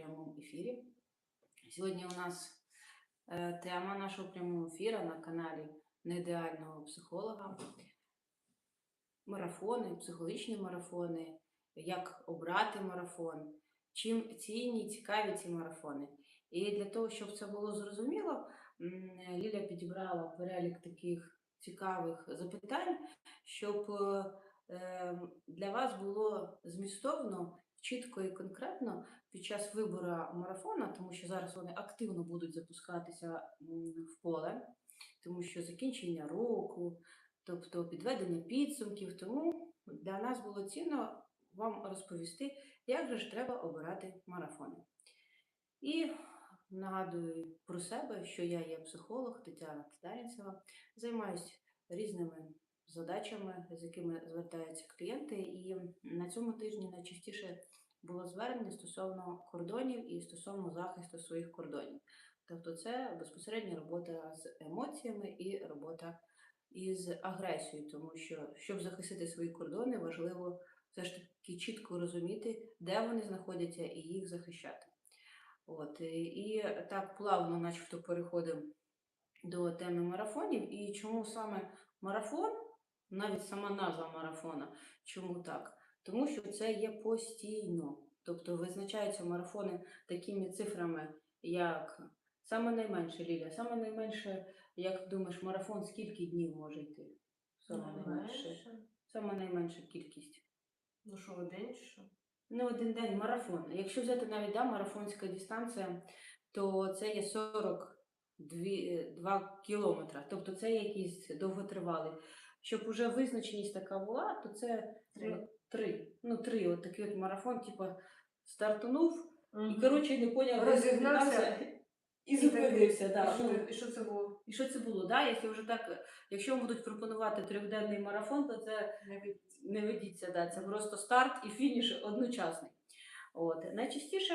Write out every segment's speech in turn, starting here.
прямому ефірі. Сьогодні у нас е, тема нашого прямого ефіру на каналі Неідеального психолога. Марафони, психологічні марафони, як обрати марафон, чим цінні, цікаві ці марафони. І для того, щоб це було зрозуміло, Ліля підібрала перелік таких цікавих запитань, щоб е, для вас було змістовно, чітко і конкретно під час вибору марафона, тому що зараз вони активно будуть запускатися в поле, тому що закінчення року, тобто підведення підсумків. Тому для нас було цінно вам розповісти, як же ж треба обирати марафони. І нагадую про себе, що я є психолог Тетяна Титарінцева, займаюся різними задачами, з якими звертаються клієнти. І на цьому тижні найчастіше було звернення стосовно кордонів і стосовно захисту своїх кордонів. Тобто це безпосередня робота з емоціями і робота із агресією, тому що щоб захистити свої кордони, важливо все ж таки чітко розуміти, де вони знаходяться, і їх захищати. От, і, так плавно, начебто, переходимо до теми марафонів. І чому саме марафон, навіть сама назва марафона, чому так? Тому що це є постійно. Тобто визначаються марафони такими цифрами, як саме найменше Ліля, саме найменше, як думаєш, марафон скільки днів може йти? Саме найменше. Саме найменша кількість. Ну що, чи що? Ну, один день марафон. Якщо взяти навіть да, марафонська дистанція, то це є 42 кілометри. Тобто це якийсь довготривалий. Щоб уже визначеність така була, то це Три. три. Ну, три. От такий от марафон, типу, стартанув і, коротше, не поняв, Розігнався і зупинився. Да. Ну, І що це було? і що це було? Да? Якщо вже так, якщо вам будуть пропонувати трьохденний марафон, то це не ведіться, да, це просто старт і фініш одночасний. От. Найчастіше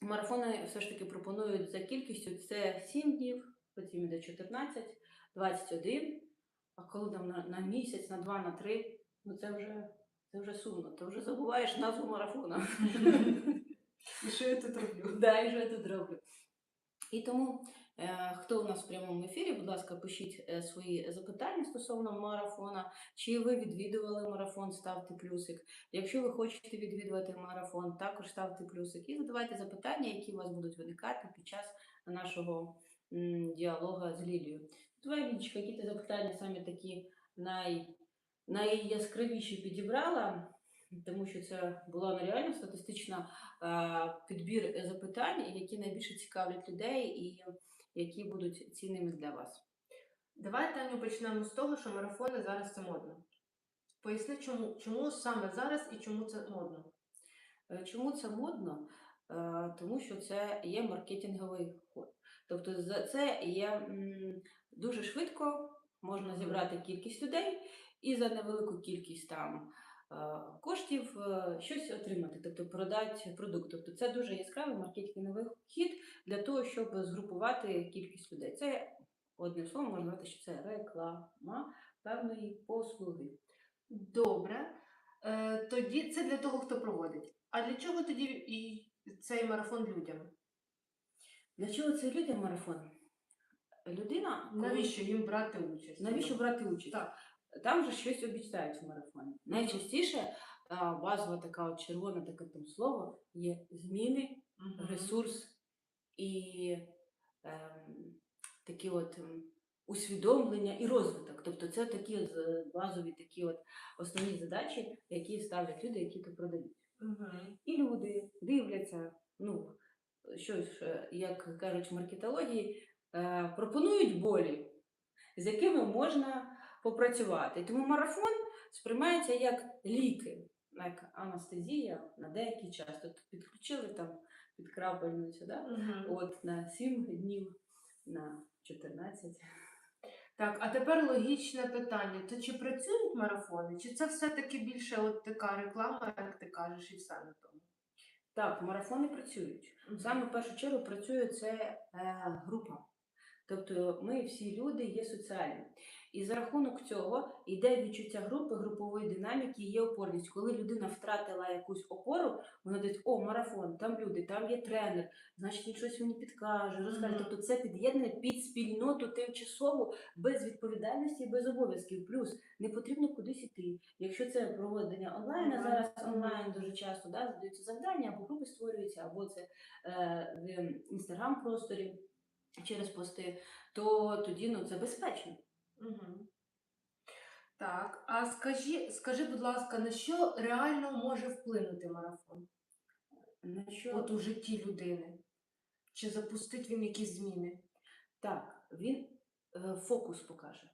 марафони все ж таки пропонують за кількістю це 7 днів, потім йде 14, 21, а коли там на, на місяць, на 2, на 3, ну це вже, це вже сумно, ти вже забуваєш назву марафону. І що я тут роблю? Да, і що я тут роблю. І тому, е, хто у нас в прямому ефірі, будь ласка, пишіть е, свої запитання стосовно марафона. Чи ви відвідували марафон, ставте плюсик. Якщо ви хочете відвідувати марафон, також ставте плюсик. І задавайте запитання, які у вас будуть виникати під час нашого м, діалога з Лілією. Твоя Лілічка, які ти запитання самі такі най, найяскравіші підібрала, тому що це була нереально статистична підбір запитань, які найбільше цікавлять людей і які будуть цінними для вас. Давай, Таню, почнемо з того, що марафони зараз це модно. Поясни, чому, чому саме зараз і чому це модно? Е, Чому це модно? Е, Тому що це є маркетинговий ход. Тобто це є дуже швидко можна зібрати кількість людей і за невелику кількість там е, коштів е, щось отримати, тобто продати продукт. Тобто це дуже яскравий маркетинговий хід для того, щоб згрупувати кількість людей. Це одним словом можна сказати, що це реклама певної послуги. Добре. Е, тоді це для того, хто проводить. А для чого тоді і цей марафон людям? Для чого це людям марафон? Людина Навіщо їм брати участь? Навіщо брати участь? Так. Там же щось обіцяють в марафоні. Найчастіше а, базова така от червона таке там слово є зміни, ресурс і ем, такі от ем, усвідомлення і розвиток. Тобто це такі базові такі от основні задачі, які ставлять люди, які то продають. Мгм. І люди дивляться, ну, що ж, е, як кажуть в маркетології, е, пропонують болі, з якими можна попрацювати. Тому марафон сприймається як ліки, як анестезія на деякий час. Тобто підключили там під крапельницю, да? Мгм. от на 7 днів, на 14. Так, а тепер логічне питання: то чи працюють марафони, чи це все-таки більше от така реклама, як ти кажеш, і все на тому? Так, марафони працюють. Саме в першу чергу працює це е, група. Тобто ми всі люди є соціальні. І за рахунок цього йде відчуття групи, групової динаміки, є опорність. Коли людина втратила якусь опору, вона десь о, марафон, там люди, там є тренер, значить він щось мені підкаже, розкаже. Мгм. Тобто це під'єднання під спільноту тимчасову, без відповідальності і без обов'язків. Плюс не потрібно кудись іти. Якщо це проведення онлайн, а зараз онлайн дуже часто да, задаються завдання, або групи створюються, або це е, в інстаграм просторі через пости, то тоді ну це безпечно. Угу. Так, а скажи, скажи, будь ласка, на що реально може вплинути марафон? На що От у житті людини? Чи запустить він якісь зміни? так, він е, фокус покаже.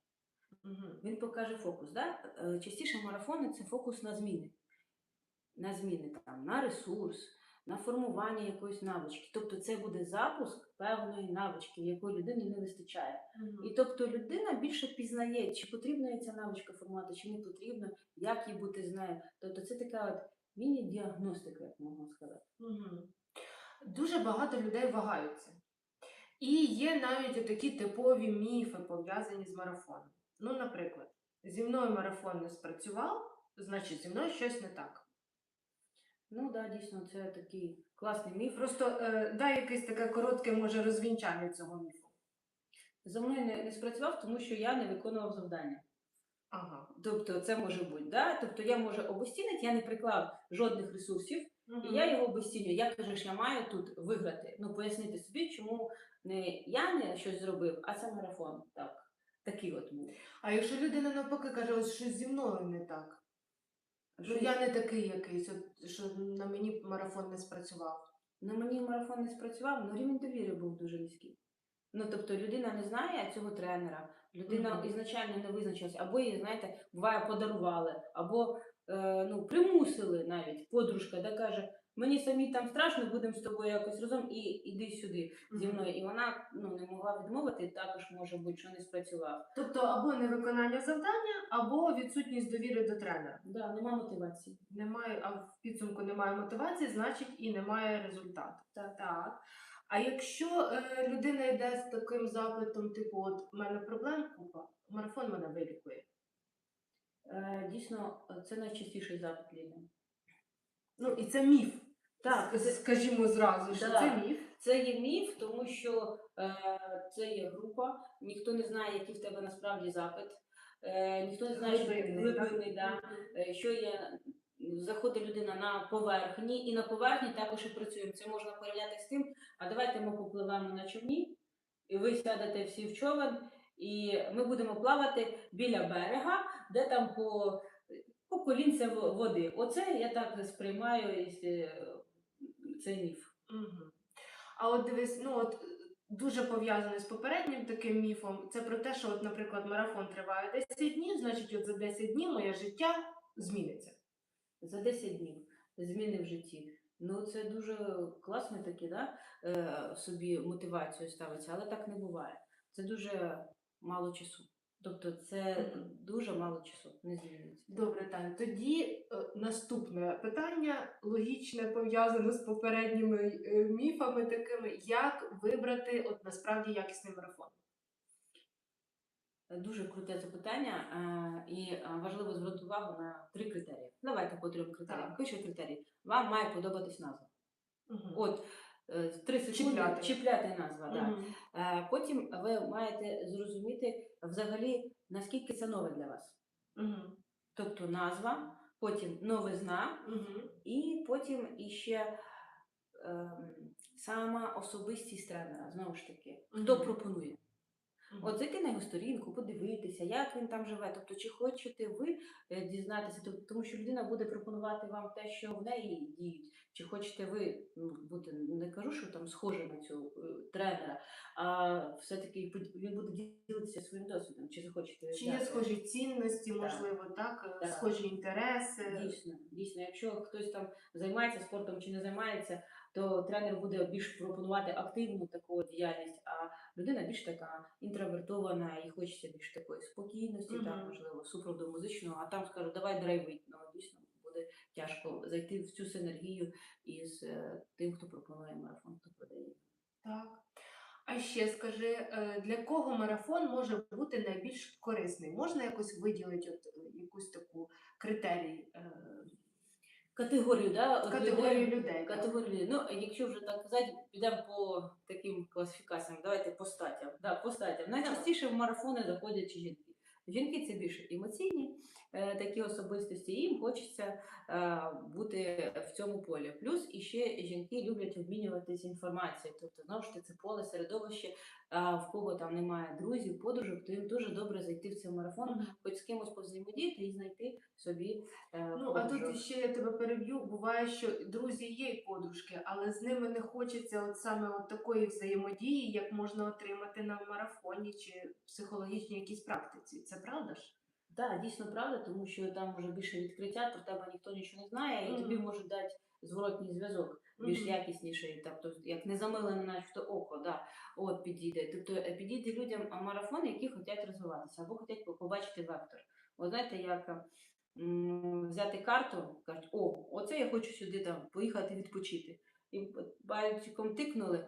Угу. Він покаже фокус. Да? Е, Частіше марафони це фокус на зміни. На зміни там, на ресурс, на формування якоїсь навички. Тобто це буде запуск певної навички, якої людині не вистачає. І тобто людина більше пізнає, чи потрібна їй ця навичка формувати, чи не потрібно, як їй бути з нею. Тобто це така от міні-діагностика, як можна сказати. Угу. Дуже багато людей вагаються. І є навіть такі типові міфи, пов'язані з марафоном. Ну, наприклад, зі мною марафон не спрацював, значить зі мною щось не так. Ну так, да, дійсно, це такий класний міф. Просто е, дай якесь таке коротке, може, розвінчання цього міфу. За мною не, не спрацював, тому що я не виконував завдання. Ага. Тобто це може бути, да? тобто я можу обостінити, я не приклав жодних ресурсів, Угу. і я його обостінюю. Я кажу, що я маю тут виграти. Ну, пояснити собі, чому не я не щось зробив, а це марафон. Так. Такий от був. А якщо людина навпаки каже, ось щось зі мною не так. Ну я не такий якийсь, от, що на мені марафон не спрацював. На мені марафон не спрацював, але рівень довіри був дуже низький. Ну, тобто людина не знає цього тренера, людина Мгм. ізначально не визначилась, або її, знаєте, буває, подарували, або е, ну, примусили навіть подружка, де каже, мені самі там страшно, будемо з тобою якось разом і іди сюди зі мною. І вона ну, не могла відмовити, також може бути, що не спрацював. Тобто або невиконання завдання, або відсутність довіри до тренера. Да, нема мотивації. Немає, а в підсумку немає мотивації, значить і немає результату. Так. так. А якщо е, людина йде з таким запитом, типу, от в мене проблем купа, марафон мене вилікує. Е, дійсно, це найчастіший запит людям. Ну і це міф. Так, скажімо зразу, що Да. це міф. Це є міф, тому що е, це є група, ніхто не знає, який в тебе насправді запит, е, ніхто не знає, що Глибинний, да, е, що є. Заходить людина на поверхні, і на поверхні також і працюємо. Це можна порівняти з тим, а давайте ми попливемо на човні, і ви сядете всі в човен, і ми будемо плавати біля берега, де там по, по колінця води. Оце я так сприймаю міф. Угу. А от дивись, ну от е, дуже пов'язане з попереднім таким міфом, це про те, що, от, наприклад, марафон триває 10 днів, значить, от за 10 днів моє життя зміниться. За 10 днів зміни в житті. Ну, це дуже класно такі, да? е, собі мотивацію ставиться, але так не буває. Це дуже мало часу. Тобто це дуже мало часу, не змінюється. Добре, Тань. Тоді е, наступне питання логічне пов'язане з попередніми е, міфами такими, як вибрати от насправді якісний марафон. Дуже круте запитання, е, і е, важливо звернути увагу на три критерії. Давайте по трьом критеріям. Так. Перший критерій. Вам має подобатись назва. Угу. От е, три Чіпляти. чіпляти назва. Да. Угу. Е, Потім ви маєте зрозуміти взагалі, наскільки це нове для вас. Угу. Тобто назва, потім новизна, Угу. і потім іще е, сама особистість тренера, знову ж таки, хто пропонує. От зайти на його сторінку, подивитися, як він там живе. Тобто, чи хочете ви е, дізнатися, тому що людина буде пропонувати вам те, що в неї діють. Чи хочете ви ну, бути, не кажу, що там схоже на цього е, тренера, а все-таки він буде ділитися своїм досвідом, чи захочете Чи є схожі цінності, можливо, так, е, Так. схожі інтереси. Дійсно, дійсно, якщо хтось там займається спортом чи не займається, то тренер буде більш пропонувати активну таку діяльність, а людина більш така інтровертована і хочеться більш такої спокійності, там можливо, супроводу музичного, а там скажуть, давай драйвить. Ну дійсно буде тяжко зайти в цю синергію із е, тим, хто пропонує марафон, хто продає. Так. А ще скажи, е, для кого марафон може бути найбільш корисний? Можна якось виділити от, якусь таку критерій е, Категорію, да, категорію людей- людей? так? Категорії. Ну, якщо вже так казати, підемо по таким класифікаціям. Давайте по статям. Да, по статям. Найчастіше в марафони заходять жінки. Жінки це більш емоційні е, такі особистості, і їм хочеться е, бути в цьому полі. Плюс іще жінки люблять обмінюватися інформацією. Тобто, знову ж таки, це поле середовище, в кого там немає друзів, подружок, то їм дуже добре зайти в цей марафон, хоч з кимось повзаємодіяти і знайти собі. е, Ну, а тут ще я тебе переб'ю. Буває, що друзі є і подружки, але з ними не хочеться от саме от такої взаємодії, як можна отримати на марафоні чи психологічній якійсь практиці. Це правда ж? Так, дійсно правда, тому що там може більше відкриття, про тебе ніхто нічого не знає, і Мгм. тобі можуть дати зворотній зв'язок, більш якісніший, тобто як не замилене начебто око, да, от підійде. Тобто е, підійде людям марафон, які хочуть розвиватися або хочуть побачити вектор. От знаєте, як м, взяти карту, кажуть, о, оце я хочу сюди там поїхати відпочити. І пальчиком тикнули.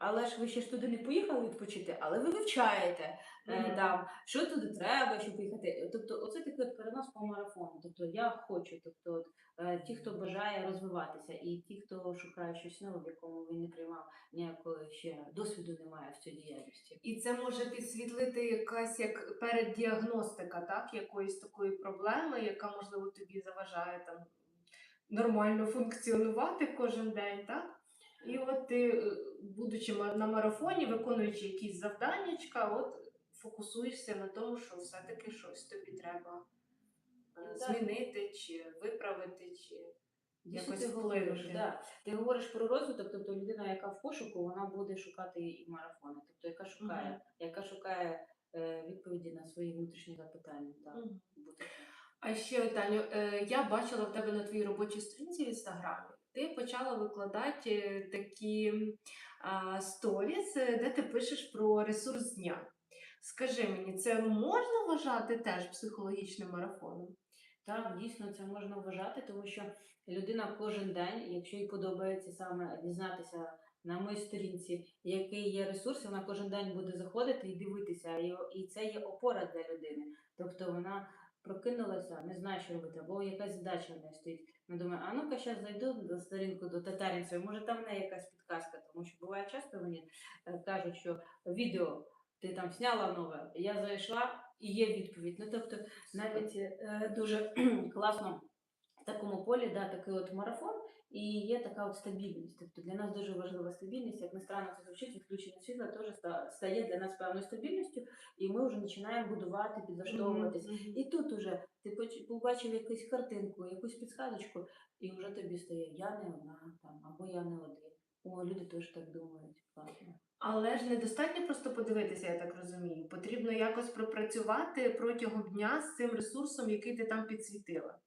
Але ж ви ще ж туди не поїхали відпочити, але ви вивчаєте е, Мгм. там, що туди треба, щоб поїхати. Тобто, оце такий от перенос по марафону. Тобто я хочу, тобто от, е, ті, хто бажає розвиватися, і ті, хто шукає щось нове, в якому він не приймав ніякого ще досвіду немає в цій діяльності. І це може підсвітлити якась як переддіагностика, так, якоїсь такої проблеми, яка, можливо, тобі заважає там нормально функціонувати кожен день, так? І от ти, е, будучи на марафоні, виконуючи якісь завданнячка, от фокусуєшся на тому, що все-таки щось тобі треба е, Ну, змінити, чи виправити, чи Дійсно, якось ти говориш, да. ти говориш про розвиток, тобто людина, яка в пошуку, вона буде шукати і марафони, тобто яка шукає, Мгм. яка шукає е, відповіді на свої внутрішні запитання. Так, Мгм. буде. А ще Таню, я бачила в тебе на твоїй робочій сторінці в інстаграмі. Ти почала викладати е, такі сторіс, е, де ти пишеш про ресурс дня. Скажи мені, це можна вважати теж психологічним марафоном? Так, дійсно це можна вважати, тому що людина кожен день, якщо їй подобається саме дізнатися на моїй сторінці, який є ресурс, вона кожен день буде заходити і дивитися, і це є опора для людини. Тобто вона прокинулася, не знаю, що робити, або якась задача в неї стоїть. Ми думаю, а ну-ка зараз зайду до сторінку до татарінця, може там в неї якась підказка, тому що буває часто мені е, кажуть, що відео ти там зняла нове, я зайшла і є відповідь. Ну тобто навіть е, дуже класно такому полі, да, такий от марафон, і є така от стабільність. Тобто для нас дуже важлива стабільність, як не странно це звучить, відключення світла теж стає для нас певною стабільністю, і ми вже починаємо будувати, підлаштовуватись. Мгм, мгм. І тут уже ти побачив якусь картинку, якусь підсказочку, і вже тобі стає я не одна там, або я не один. О, люди теж так думають. Класно. Але ж недостатньо просто подивитися, я так розумію. Потрібно якось пропрацювати протягом дня з цим ресурсом, який ти там підсвітила.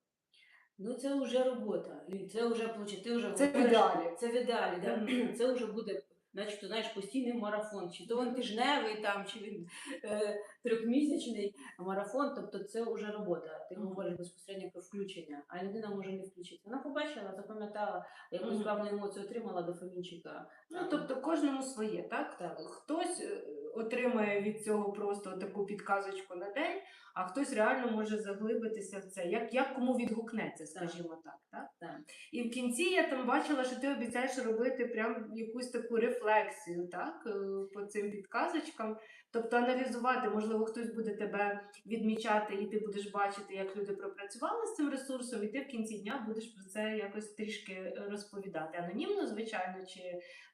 Ну це вже робота. Це вже получить. Ти вже Це в ідеалі. Це в ідеалі, да? Мгм. Це вже буде, начебто, знаєш, постійний марафон. Чи то він тижневий там, чи він е, трьохмісячний марафон. Тобто це вже робота. Ти Мгм. говориш безпосередньо про включення, а людина може не включити. Вона побачила, запам'ятала, якусь певну емоцію отримала дофамінчика. Ну, тобто кожному своє, так? Так. Хтось е, отримає від цього просто таку підказочку на день, а хтось реально може заглибитися в це. Як, як кому відгукнеться, скажімо так. І в кінці я там бачила, що ти обіцяєш робити прям якусь таку рефлексію, так? е, По цим підказочкам. Тобто аналізувати, можливо, хтось буде тебе відмічати, і ти будеш бачити, як люди пропрацювали з цим ресурсом, і ти в кінці дня будеш про це якось трішки е, розповідати. Анонімно, звичайно, чи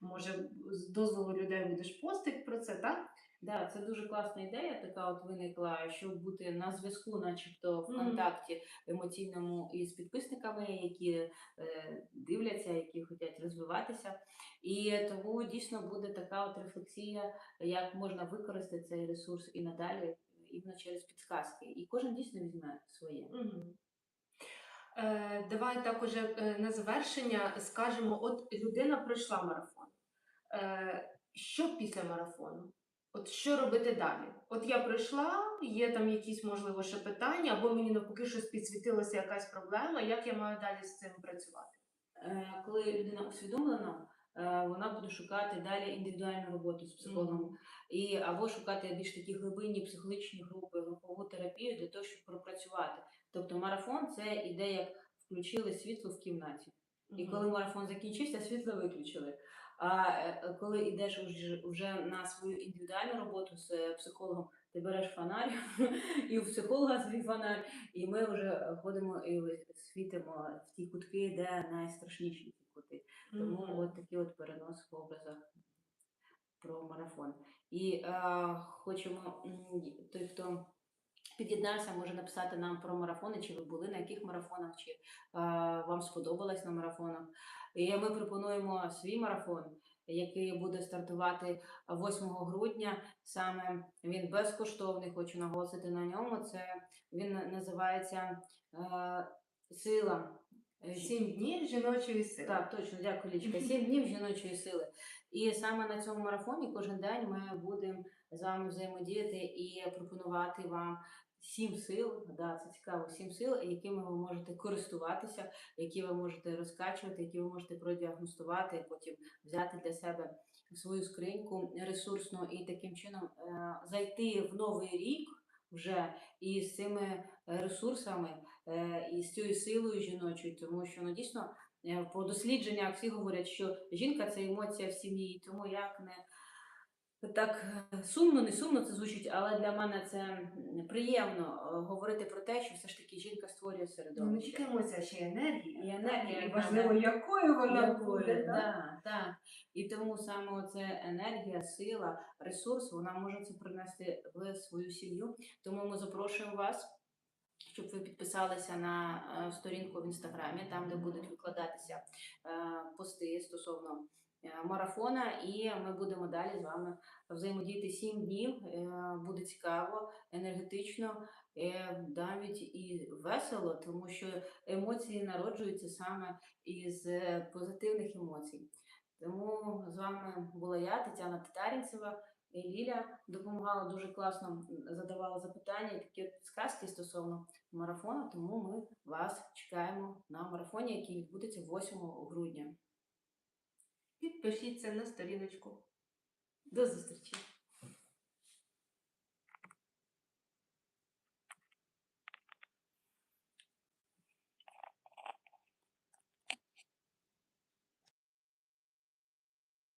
може з дозволу людей будеш постити про це, так? Да, це дуже класна ідея, така от виникла, щоб бути на зв'язку, начебто в контакті емоційному із підписниками, які е, дивляться, які хочуть розвиватися. І тому дійсно буде така от рефлексія, як можна використати цей ресурс і надалі, іменно через підсказки. І кожен дійсно візьме своє. Угу. Е, давай так уже е, на завершення скажемо: от людина пройшла марафон. Е, що після марафону? От що робити далі? От я пройшла, є там якісь, можливо, ще питання, або мені навпаки щось підсвітилася якась проблема, як я маю далі з цим працювати? Е, коли людина усвідомлена, е, вона буде шукати далі індивідуальну роботу з психологом. І або шукати більш такі глибинні психологічні групи, групову терапію для того, щоб пропрацювати. Тобто марафон це ідея, як включили світло в кімнаті. І коли марафон закінчився, світло виключили. А е, коли йдеш вже, на свою індивідуальну роботу з е, психологом, ти береш фонарь, і у психолога свій фонарь, і ми вже ходимо і світимо в ті кутки, де найстрашніші ті кути. Тому Мгм. от такий от перенос в образах про марафон. І е, хочемо, той, хто під'єднався, може написати нам про марафони, чи ви були на яких марафонах, чи е, вам сподобалось на марафонах. І ми пропонуємо свій марафон, який буде стартувати 8 грудня. Саме він безкоштовний, хочу наголосити на ньому. Це він називається е, Сила. Е, Сім днів жіночої сили. так, точно, дякую, Лічка. Сім днів жіночої сили. І саме на цьому марафоні кожен день ми будемо з вами взаємодіяти і пропонувати вам сім сил. Да, це цікаво, сім сил, якими ви можете користуватися, які ви можете розкачувати, які ви можете продіагностувати, потім взяти для себе свою скриньку ресурсну і таким чином е, зайти в новий рік вже і з цими ресурсами е, і з цією силою жіночою, тому що ну дійсно е, по дослідженнях всі говорять, що жінка це емоція в сім'ї, тому як не так сумно, не сумно це звучить, але для мене це приємно е, говорити про те, що все ж таки жінка створює Ну, середовище. тільки емоція, ще енергія. І енергія, І важливо, якою вона буде. да, да. І тому саме оце енергія, сила, ресурс, вона може це принести в свою сім'ю. Тому ми запрошуємо вас, щоб ви підписалися на е, сторінку в інстаграмі, там де будуть викладатися е, пости стосовно марафона, і ми будемо далі з вами взаємодіяти сім днів. Е, Буде цікаво, енергетично, е, навіть і весело, тому що емоції народжуються саме із е, позитивних емоцій. Тому з вами була я, Тетяна Татарінцева. І Ліля допомагала дуже класно, задавала запитання і такі от підсказки стосовно марафону. Тому ми вас чекаємо на марафоні, який відбудеться 8 грудня. Підпишіться на сторіночку. До зустрічі!